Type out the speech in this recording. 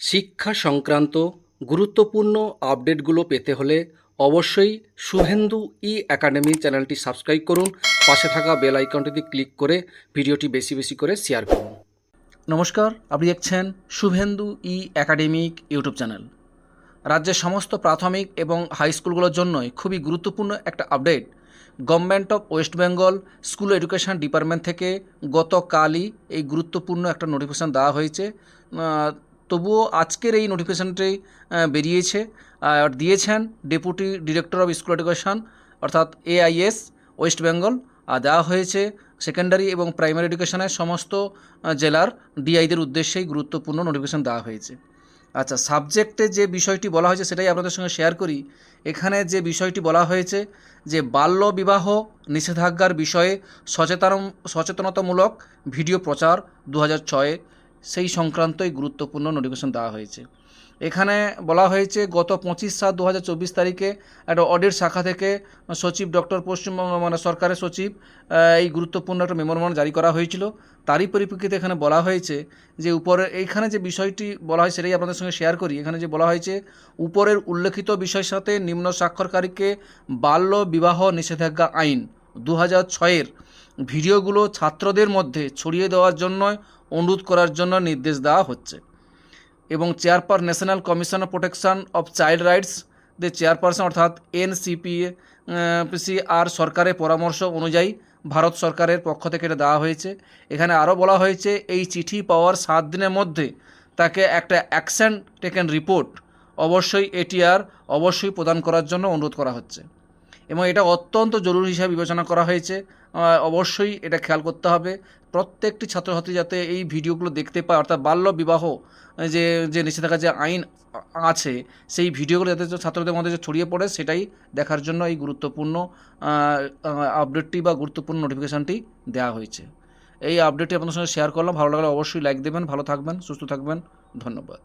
শিক্ষা সংক্রান্ত গুরুত্বপূর্ণ আপডেটগুলো পেতে হলে অবশ্যই শুভেন্দু ই একাডেমি চ্যানেলটি সাবস্ক্রাইব করুন। পাশে থাকা বেল আইকনটিতে ক্লিক করে ভিডিওটি বেশি বেশি করে শেয়ার করুন। নমস্কার, আপনি দেখছেন Shuvendu E academic YouTube channel. রাজ্যের সমস্ত প্রাথমিক এবং হাই স্কুলগুলোর জন্যই খুবই গুরুত্বপূর্ণ একটা update government of West Bengal school education department থেকে গতকালই এই গুরুত্বপূর্ণ একটা নোটিফিকেশান দেওয়া হয়েছে। তবুও আজকের এই নোটিফিকেশানটি বেরিয়েছে। আর দিয়েছেন deputy director of school education অর্থাৎ এআইএস ওয়েস্ট বেঙ্গল আর দেওয়া হয়েছে সেকেন্ডারি এবং প্রাইমারি এডুকেশনের সমস্ত জেলার ডিআইদের উদ্দেশ্যেই গুরুত্বপূর্ণ নোটিফিকেশান দেওয়া হয়েছে। আচ্ছা সাবজেক্টে যে বিষয়টি বলা হয়েছে সেটাই আপনাদের সঙ্গে শেয়ার করি। এখানে যে বিষয়টি বলা হয়েছে যে বাল্য বিবাহ নিষেধাজ্ঞার বিষয়ে সচেতন, সচেতনতামূলক ভিডিও প্রচার দু হাজার ছয়ে সেই সংক্রান্তই গুরুত্বপূর্ণ নোটিফিকেশন দেওয়া হয়েছে। এখানে বলা হয়েছে, গত পঁচিশ সাত দু চব্বিশ তারিখে একটা অডিট শাখা থেকে সচিব ডক্টর পশ্চিমবঙ্গ মানে সরকারের সচিব এই গুরুত্বপূর্ণ একটা মেমোরান্ডাম জারি করা হয়েছিল। তারই পরিপ্রেক্ষিতে এখানে বলা হয়েছে যে উপরে, এইখানে যে বিষয়টি বলা হয় সেটাই আপনাদের সঙ্গে শেয়ার করি। এখানে যে বলা হয়েছে, উপরের উল্লেখিত বিষয়ের সাথে নিম্ন স্বাক্ষরকারীকে বাল্য বিবাহ নিষেধাজ্ঞা আইন দু হাজার ছয়ের ভিডিওগুলো ছাত্রদের মধ্যে ছড়িয়ে দেওয়ার জন্য অনুরোধ করার জন্য নির্দেশ দেওয়া হচ্ছে। এবং চেয়ারপার national commission of protection of child rights যে চেয়ারপারসন অর্থাৎ এনসিপি পিসি আর সরকারের পরামর্শ অনুযায়ী ভারত সরকারের পক্ষ থেকে এটা দেওয়া হয়েছে। এখানে আরও বলা হয়েছে, এই চিঠি পাওয়ার সাত দিনের মধ্যে তাকে একটা অ্যাকশন টেকেন রিপোর্ট অবশ্যই এটিআর অবশ্যই প্রদান করার জন্য অনুরোধ করা হচ্ছে। এবং এটা অত্যন্ত জরুরি হিসাবে বিবেচনা করা হয়েছে। অবশ্যই এটা খেয়াল করতে হবে। প্রত্যেকটি ছাত্রছাত্রী যাতে এই ভিডিওগুলো দেখতে পায়, অর্থাৎ বাল্য বিবাহ যে যে নিষেধাজ্ঞা, যে আইন আছে, সেই ভিডিওগুলো যাতে ছাত্রদের মধ্যে যে ছড়িয়ে পড়ে, সেটাই দেখার জন্য এই গুরুত্বপূর্ণ আপডেটটি বা গুরুত্বপূর্ণ নোটিফিকেশানটি দেওয়া হয়েছে। এই আপডেটটি আপনাদের সঙ্গে শেয়ার করলাম। ভালো লাগলে অবশ্যই লাইক দেবেন, ভালো থাকবেন, সুস্থ থাকবেন। ধন্যবাদ।